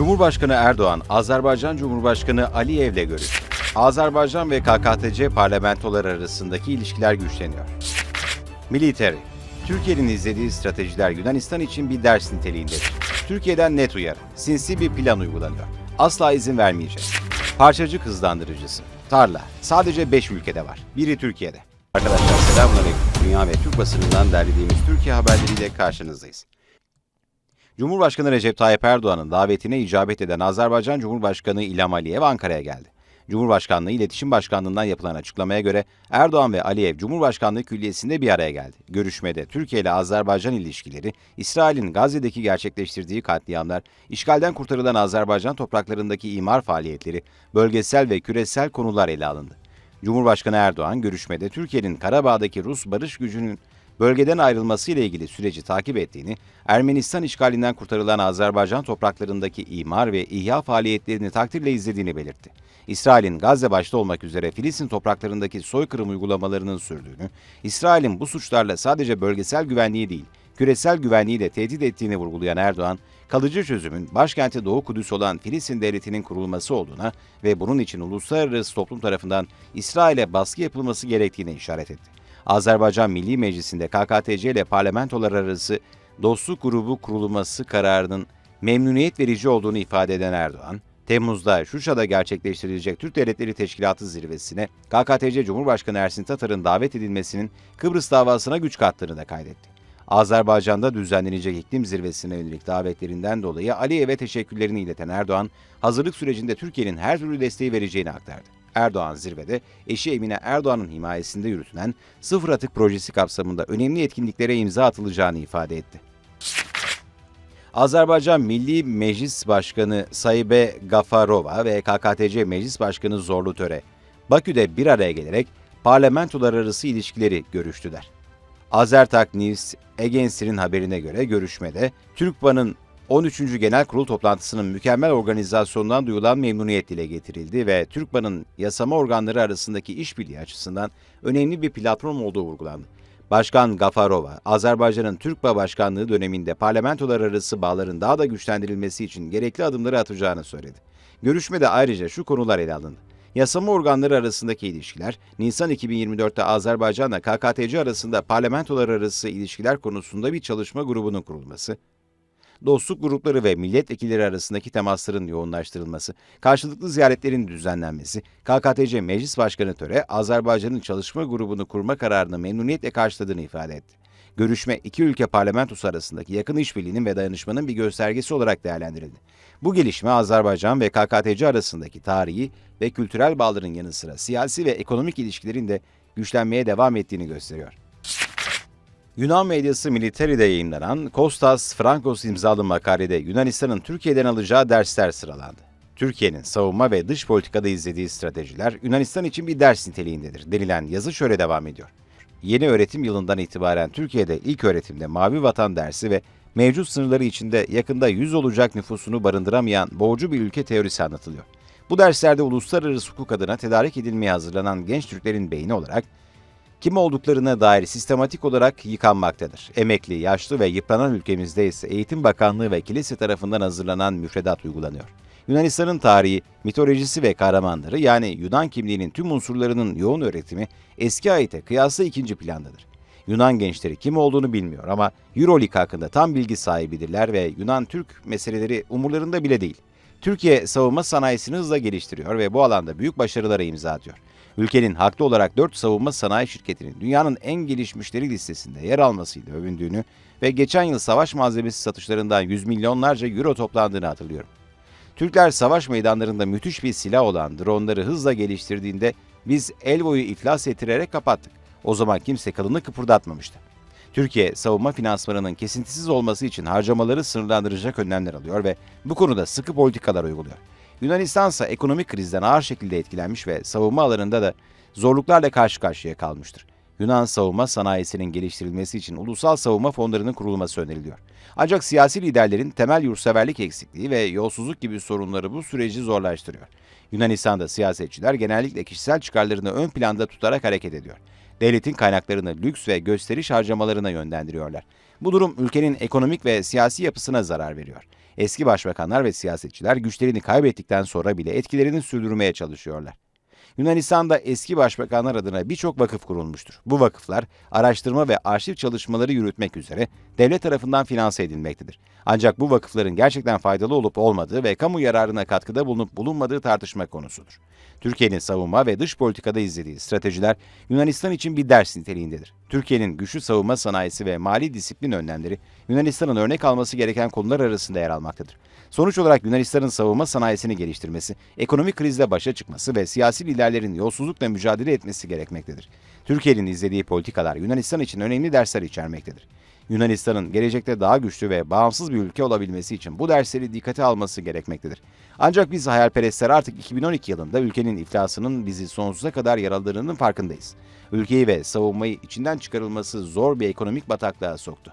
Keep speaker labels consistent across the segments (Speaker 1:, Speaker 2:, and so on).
Speaker 1: Cumhurbaşkanı Erdoğan, Azerbaycan Cumhurbaşkanı Aliyev'le görüştü. Azerbaycan ve KKTC parlamentoları arasındaki ilişkiler güçleniyor. Military, Türkiye'nin izlediği stratejiler Yunanistan için bir ders niteliğindedir. Türkiye'den net uyarı, sinsi bir plan uygulanıyor. Asla izin vermeyeceğiz. Parçacık hızlandırıcısı, tarla, sadece 5 ülkede var. Biri Türkiye'de. Arkadaşlar selamünaleyküm. Dünya ve Türk basınından derlediğimiz Türkiye haberleriyle karşınızdayız. Cumhurbaşkanı Recep Tayyip Erdoğan'ın davetine icabet eden Azerbaycan Cumhurbaşkanı İlham Aliyev Ankara'ya geldi. Cumhurbaşkanlığı İletişim Başkanlığı'ndan yapılan açıklamaya göre Erdoğan ve Aliyev Cumhurbaşkanlığı Külliyesi'nde bir araya geldi. Görüşmede Türkiye ile Azerbaycan ilişkileri, İsrail'in Gazze'deki gerçekleştirdiği katliamlar, işgalden kurtarılan Azerbaycan topraklarındaki imar faaliyetleri, bölgesel ve küresel konular ele alındı. Cumhurbaşkanı Erdoğan görüşmede Türkiye'nin Karabağ'daki Rus barış gücünün bölgeden ayrılması ile ilgili süreci takip ettiğini, Ermenistan işgalinden kurtarılan Azerbaycan topraklarındaki imar ve ihya faaliyetlerini takdirle izlediğini belirtti. İsrail'in Gazze başta olmak üzere Filistin topraklarındaki soykırım uygulamalarının sürdüğünü, İsrail'in bu suçlarla sadece bölgesel güvenliği değil, küresel güvenliği de tehdit ettiğini vurgulayan Erdoğan, kalıcı çözümün başkenti Doğu Kudüs olan Filistin devletinin kurulması olduğuna ve bunun için uluslararası toplum tarafından İsrail'e baskı yapılması gerektiğine işaret etti. Azerbaycan Milli Meclisi'nde KKTC ile parlamentolar arası dostluk grubu kurulması kararının memnuniyet verici olduğunu ifade eden Erdoğan, Temmuz'da Şuşa'da gerçekleştirilecek Türk Devletleri Teşkilatı zirvesine KKTC Cumhurbaşkanı Ersin Tatar'ın davet edilmesinin Kıbrıs davasına güç kattığını da kaydetti. Azerbaycan'da düzenlenecek iklim zirvesine yönelik davetlerinden dolayı Aliyev'e teşekkürlerini ileten Erdoğan, hazırlık sürecinde Türkiye'nin her türlü desteği vereceğini aktardı. Erdoğan zirvede eşi Emine Erdoğan'ın himayesinde yürütülen sıfır atık projesi kapsamında önemli etkinliklere imza atılacağını ifade etti. Azerbaycan Milli Meclis Başkanı Saybe Gafarova ve KKTC Meclis Başkanı Zorlu Töre, Bakü'de bir araya gelerek parlamentolar arası ilişkileri görüştüler. Azertak News Agency'nin haberine göre görüşmede Türkban'ın 13. Genel Kurul toplantısının mükemmel organizasyonundan duyulan memnuniyet dile getirildi ve Türkban'ın yasama organları arasındaki işbirliği açısından önemli bir platform olduğu vurgulandı. Başkan Gafarova, Azerbaycan'ın Türkba Başkanlığı döneminde parlamentolar arası bağların daha da güçlendirilmesi için gerekli adımları atacağını söyledi. Görüşmede ayrıca şu konular ele alındı. Yasama organları arasındaki ilişkiler, Nisan 2024'te Azerbaycan'la KKTC arasında parlamentolar arası ilişkiler konusunda bir çalışma grubunun kurulması, dostluk grupları ve milletvekilleri arasındaki temasların yoğunlaştırılması, karşılıklı ziyaretlerin düzenlenmesi, KKTC Meclis Başkanı Töre, Azerbaycan'ın çalışma grubunu kurma kararını memnuniyetle karşıladığını ifade etti. Görüşme iki ülke parlamentosu arasındaki yakın işbirliğinin ve dayanışmanın bir göstergesi olarak değerlendirildi. Bu gelişme Azerbaycan ve KKTC arasındaki tarihi ve kültürel bağların yanı sıra siyasi ve ekonomik ilişkilerin de güçlenmeye devam ettiğini gösteriyor. Yunan medyası Militari'de yayınlanan Kostas Frankos imzalı makalede Yunanistan'ın Türkiye'den alacağı dersler sıralandı. Türkiye'nin savunma ve dış politikada izlediği stratejiler Yunanistan için bir ders niteliğindedir denilen yazı şöyle devam ediyor. Yeni öğretim yılından itibaren Türkiye'de ilk öğretimde Mavi Vatan dersi ve mevcut sınırları içinde yakında 100 olacak nüfusunu barındıramayan boğucu bir ülke teorisi anlatılıyor. Bu derslerde uluslararası hukuk adına tedarik edilmeye hazırlanan genç Türklerin beyni olarak kim olduklarına dair sistematik olarak yıkanmaktadır. Emekli, yaşlı ve yıpranan ülkemizde ise Eğitim Bakanlığı ve kilise tarafından hazırlanan müfredat uygulanıyor. Yunanistan'ın tarihi, mitolojisi ve kahramanları yani Yunan kimliğinin tüm unsurlarının yoğun öğretimi eski ayete kıyasla ikinci plandadır. Yunan gençleri kim olduğunu bilmiyor ama Euroleague hakkında tam bilgi sahibidirler ve Yunan-Türk meseleleri umurlarında bile değil. Türkiye savunma sanayisini hızla geliştiriyor ve bu alanda büyük başarılara imza atıyor. Ülkenin haklı olarak 4 savunma sanayi şirketinin dünyanın en gelişmişleri listesinde yer almasıyla övündüğünü ve geçen yıl savaş malzemesi satışlarından yüz milyonlarca euro toplandığını hatırlıyorum. Türkler savaş meydanlarında müthiş bir silah olan dronları hızla geliştirdiğinde biz Elvo'yu iflas ettirerek kapattık. O zaman kimse kılını kıpırdatmamıştı. Türkiye savunma finansmanının kesintisiz olması için harcamaları sınırlandıracak önlemler alıyor ve bu konuda sıkı politikalar uyguluyor. Yunanistan ise ekonomik krizden ağır şekilde etkilenmiş ve savunma alanında da zorluklarla karşı karşıya kalmıştır. Yunan savunma sanayisinin geliştirilmesi için ulusal savunma fonlarının kurulması öneriliyor. Ancak siyasi liderlerin temel yurtseverlik eksikliği ve yolsuzluk gibi sorunları bu süreci zorlaştırıyor. Yunanistan'da siyasetçiler genellikle kişisel çıkarlarını ön planda tutarak hareket ediyor. Devletin kaynaklarını lüks ve gösteriş harcamalarına yönlendiriyorlar. Bu durum ülkenin ekonomik ve siyasi yapısına zarar veriyor. Eski başbakanlar ve siyasetçiler güçlerini kaybettikten sonra bile etkilerini sürdürmeye çalışıyorlar. Yunanistan'da eski başbakanlar adına birçok vakıf kurulmuştur. Bu vakıflar araştırma ve arşiv çalışmaları yürütmek üzere devlet tarafından finanse edilmektedir. Ancak bu vakıfların gerçekten faydalı olup olmadığı ve kamu yararına katkıda bulunup bulunmadığı tartışma konusudur. Türkiye'nin savunma ve dış politikada izlediği stratejiler Yunanistan için bir ders niteliğindedir. Türkiye'nin güçlü savunma sanayisi ve mali disiplin önlemleri Yunanistan'ın örnek alması gereken konular arasında yer almaktadır. Sonuç olarak Yunanistan'ın savunma sanayisini geliştirmesi, ekonomik krizle başa çıkması ve siyasi liderlerin yolsuzlukla mücadele etmesi gerekmektedir. Türkiye'nin izlediği politikalar Yunanistan için önemli dersler içermektedir. Yunanistan'ın gelecekte daha güçlü ve bağımsız bir ülke olabilmesi için bu dersleri dikkate alması gerekmektedir. Ancak biz hayalperestler artık 2012 yılında ülkenin iflasının bizi sonsuza kadar yaraladığının farkındayız. Ülkeyi ve savunmayı içinden çıkarılması zor bir ekonomik bataklığa soktu.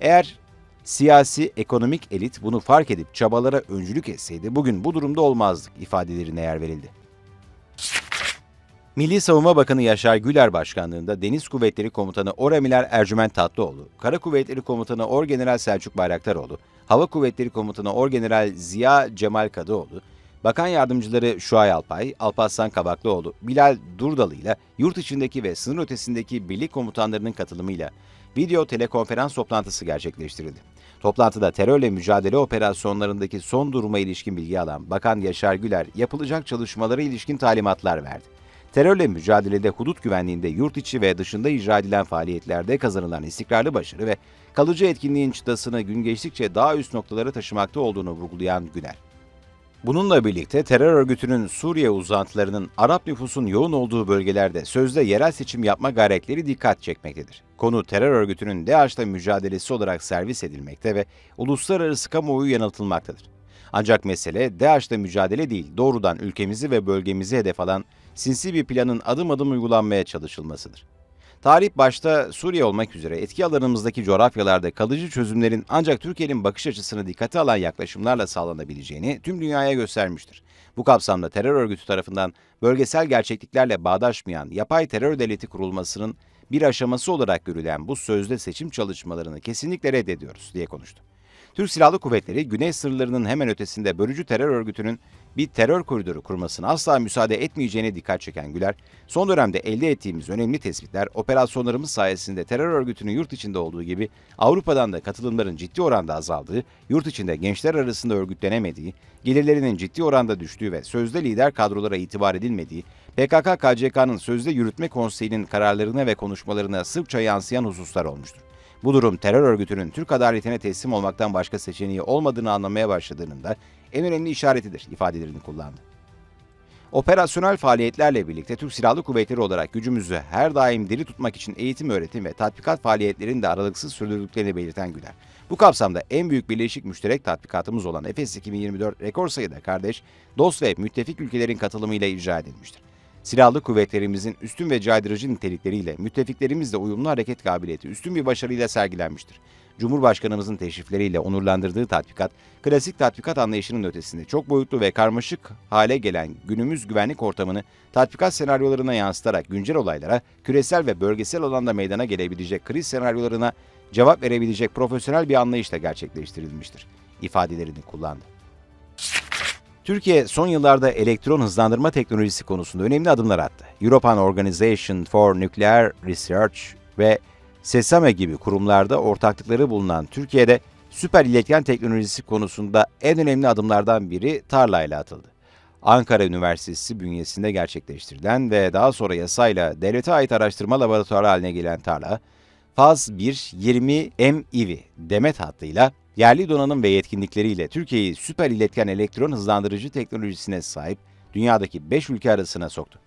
Speaker 1: Eğer siyasi, ekonomik elit bunu fark edip çabalara öncülük etseydi bugün bu durumda olmazdık ifadelerine yer verildi. Milli Savunma Bakanı Yaşar Güler başkanlığında Deniz Kuvvetleri Komutanı Oramiler Ercüment Tatlıoğlu, Kara Kuvvetleri Komutanı Orgeneral Selçuk Bayraktaroğlu, Hava Kuvvetleri Komutanı Orgeneral Ziya Cemal Kadıoğlu, Bakan Yardımcıları Şuay Alpay, Alparslan Kabaklıoğlu, Bilal Durdalı ile yurt içindeki ve sınır ötesindeki birlik komutanlarının katılımıyla video telekonferans toplantısı gerçekleştirildi. Toplantıda terörle mücadele operasyonlarındaki son duruma ilişkin bilgi alan Bakan Yaşar Güler yapılacak çalışmalara ilişkin talimatlar verdi. Terörle mücadelede hudut güvenliğinde yurt içi ve dışında icra edilen faaliyetlerde kazanılan istikrarlı başarı ve kalıcı etkinliğin çıtasını gün geçtikçe daha üst noktalara taşımakta olduğunu vurgulayan Güler. Bununla birlikte terör örgütünün Suriye uzantılarının Arap nüfusun yoğun olduğu bölgelerde sözde yerel seçim yapma gayretleri dikkat çekmektedir. Konu terör örgütünün DAEŞ'la mücadelesi olarak servis edilmekte ve uluslararası kamuoyu yanıltılmaktadır. Ancak mesele DAEŞ'le mücadele değil, doğrudan ülkemizi ve bölgemizi hedef alan sinsi bir planın adım adım uygulanmaya çalışılmasıdır. Tarih başta Suriye olmak üzere etki alanımızdaki coğrafyalarda kalıcı çözümlerin ancak Türkiye'nin bakış açısını dikkate alan yaklaşımlarla sağlanabileceğini tüm dünyaya göstermiştir. Bu kapsamda terör örgütü tarafından bölgesel gerçekliklerle bağdaşmayan yapay terör devleti kurulmasının bir aşaması olarak görülen bu sözde seçim çalışmalarını kesinlikle reddediyoruz diye konuştu. Türk Silahlı Kuvvetleri güney sınırlarının hemen ötesinde bölücü terör örgütünün bir terör koridoru kurmasına asla müsaade etmeyeceğine dikkat çeken Güler, son dönemde elde ettiğimiz önemli tespitler operasyonlarımız sayesinde terör örgütünün yurt içinde olduğu gibi Avrupa'dan da katılımların ciddi oranda azaldığı, yurt içinde gençler arasında örgütlenemediği, gelirlerinin ciddi oranda düştüğü ve sözde lider kadrolara itibar edilmediği, PKK-KCK'nın sözde yürütme konseyinin kararlarına ve konuşmalarına sıkça yansıyan hususlar olmuştur. Bu durum terör örgütünün Türk adaletine teslim olmaktan başka seçeneği olmadığını anlamaya başladığının da en önemli işaretidir ifadelerini kullandı. Operasyonel faaliyetlerle birlikte Türk Silahlı Kuvvetleri olarak gücümüzü her daim diri tutmak için eğitim, öğretim ve tatbikat faaliyetlerini de aralıksız sürdürdüklerini belirten Güler. Bu kapsamda en büyük birleşik müşterek tatbikatımız olan Efes 2024 rekor sayıda kardeş, dost ve müttefik ülkelerin katılımıyla icra edilmiştir. Silahlı kuvvetlerimizin üstün ve caydırıcı nitelikleriyle müttefiklerimizle uyumlu hareket kabiliyeti üstün bir başarıyla sergilenmiştir. Cumhurbaşkanımızın teşrifleriyle onurlandırdığı tatbikat, klasik tatbikat anlayışının ötesinde çok boyutlu ve karmaşık hale gelen günümüz güvenlik ortamını tatbikat senaryolarına yansıtarak güncel olaylara, küresel ve bölgesel alanda meydana gelebilecek kriz senaryolarına cevap verebilecek profesyonel bir anlayışla gerçekleştirilmiştir. ifadelerini kullandı. Türkiye son yıllarda elektron hızlandırma teknolojisi konusunda önemli adımlar attı. European Organization for Nuclear Research ve SESAME gibi kurumlarda ortaklıkları bulunan Türkiye'de süper iletken teknolojisi konusunda en önemli adımlardan biri Tarla ile atıldı. Ankara Üniversitesi bünyesinde gerçekleştirilen ve daha sonra yasayla devlete ait araştırma laboratuvarı haline gelen Tarla, Faz 1 20 MeV demet hattıyla yerli donanım ve yetkinlikleriyle Türkiye'yi süper iletken elektron hızlandırıcı teknolojisine sahip dünyadaki 5 ülke arasına soktu.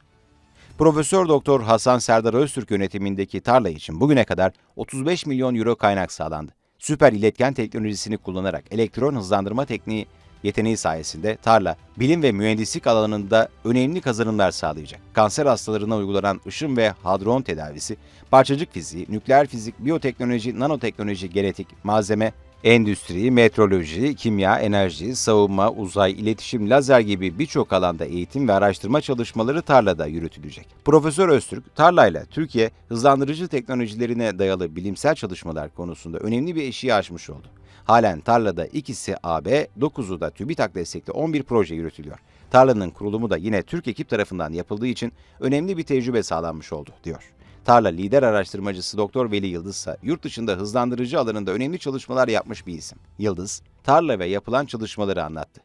Speaker 1: Profesör Doktor Hasan Serdar Öztürk yönetimindeki tarla için bugüne kadar 35 milyon euro kaynak sağlandı. Süper iletken teknolojisini kullanarak elektron hızlandırma tekniği yeteneği sayesinde tarla, bilim ve mühendislik alanında önemli kazanımlar sağlayacak. Kanser hastalarına uygulanan ışın ve hadron tedavisi, parçacık fiziği, nükleer fizik, biyoteknoloji, nanoteknoloji, genetik, malzeme, Endüstri, metroloji, kimya, enerji, savunma, uzay, iletişim, lazer gibi birçok alanda eğitim ve araştırma çalışmaları tarlada yürütülecek. Profesör Öztürk, tarlayla Türkiye hızlandırıcı teknolojilerine dayalı bilimsel çalışmalar konusunda önemli bir eşiği aşmış oldu. Halen tarlada ikisi AB, 9'u da TÜBİTAK destekli 11 proje yürütülüyor. Tarlanın kurulumu da yine Türk ekip tarafından yapıldığı için önemli bir tecrübe sağlanmış oldu, diyor. Tarla lider araştırmacısı Doktor Veli Yıldız ise yurt dışında hızlandırıcı alanında önemli çalışmalar yapmış bir isim. Yıldız, tarla ve yapılan çalışmaları anlattı.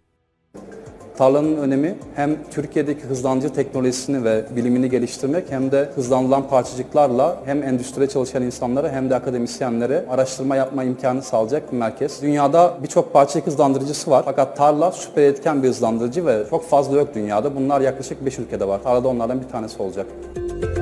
Speaker 2: Tarlanın önemi hem Türkiye'deki hızlandırıcı teknolojisini ve bilimini geliştirmek hem de hızlandırılan parçacıklarla hem endüstride çalışan insanlara hem de akademisyenlere araştırma yapma imkanı sağlayacak bir merkez. Dünyada birçok parçacık hızlandırıcısı var fakat tarla süper etken bir hızlandırıcı ve çok fazla yok dünyada. Bunlar yaklaşık 5 ülkede var. Tarla da onlardan bir tanesi olacak. Uzun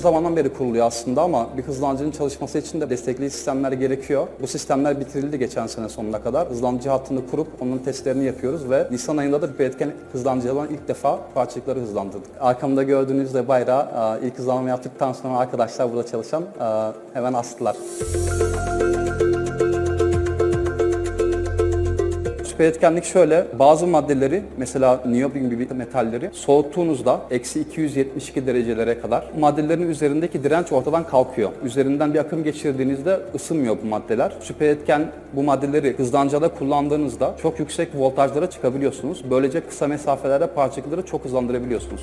Speaker 2: zamandan beri kuruluyor aslında ama bir hızlandırıcının çalışması için de destekleyici sistemler gerekiyor. Bu sistemler bitirildi geçen sene sonuna kadar. Hızlandırıcı hattını kurup onun testlerini yapıyoruz ve Nisan ayında da bir etken hızlandırıcıdan ilk defa parçacıkları hızlandırdık. Arkamda gördüğünüz de bayrağı e, ilk hızlanma yaptıktan sonra arkadaşlar burada çalışan e, hemen astılar. Süper etkenlik şöyle, bazı maddeleri mesela niyobin gibi metalleri soğuttuğunuzda eksi 272 derecelere kadar maddelerin üzerindeki direnç ortadan kalkıyor. Üzerinden bir akım geçirdiğinizde ısınmıyor bu maddeler. Süper etken bu maddeleri hızlancada kullandığınızda çok yüksek voltajlara çıkabiliyorsunuz. Böylece kısa mesafelerde parçacıkları çok hızlandırabiliyorsunuz.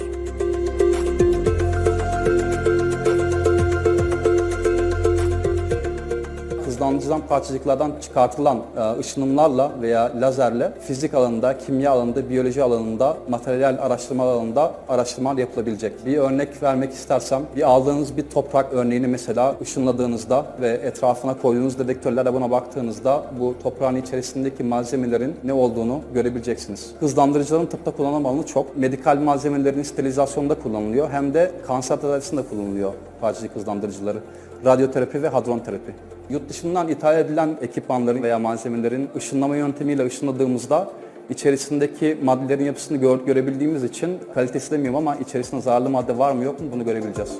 Speaker 2: Hızlandırıcıdan parçacıklardan çıkartılan e, ışınımlarla veya lazerle fizik alanında, kimya alanında, biyoloji alanında, materyal araştırma alanında araştırmalar yapılabilecek. Bir örnek vermek istersem, bir aldığınız bir toprak örneğini mesela ışınladığınızda ve etrafına koyduğunuz dedektörlerle buna baktığınızda bu toprağın içerisindeki malzemelerin ne olduğunu görebileceksiniz. Hızlandırıcıların tıpta kullanım alanı çok. Medikal malzemelerin sterilizasyonunda kullanılıyor hem de kanser tedavisinde kullanılıyor parçacık hızlandırıcıları. Radyoterapi ve hadron terapi. Yurt dışından ithal edilen ekipmanların veya malzemelerin ışınlama yöntemiyle ışınladığımızda içerisindeki maddelerin yapısını gör- görebildiğimiz için kalitesi demiyorum ama içerisinde zararlı madde var mı yok mu bunu görebileceğiz.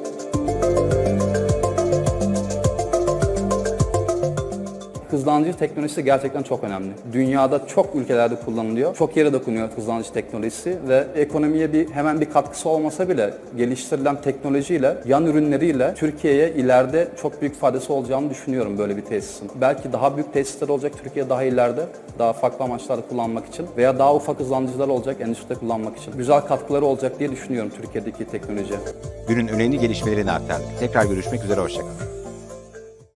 Speaker 2: Hızlandırıcı teknolojisi gerçekten çok önemli. Dünyada çok ülkelerde kullanılıyor. Çok yere dokunuyor hızlandırıcı teknolojisi ve ekonomiye bir hemen bir katkısı olmasa bile geliştirilen teknolojiyle, yan ürünleriyle Türkiye'ye ileride çok büyük faydası olacağını düşünüyorum böyle bir tesisin. Belki daha büyük tesisler olacak Türkiye daha ileride, daha farklı amaçlarda kullanmak için veya daha ufak hızlandırıcılar olacak endüstride kullanmak için. Güzel katkıları olacak diye düşünüyorum Türkiye'deki teknolojiye.
Speaker 1: Günün önemli gelişmelerini aktardık. Tekrar görüşmek üzere, hoşçakalın.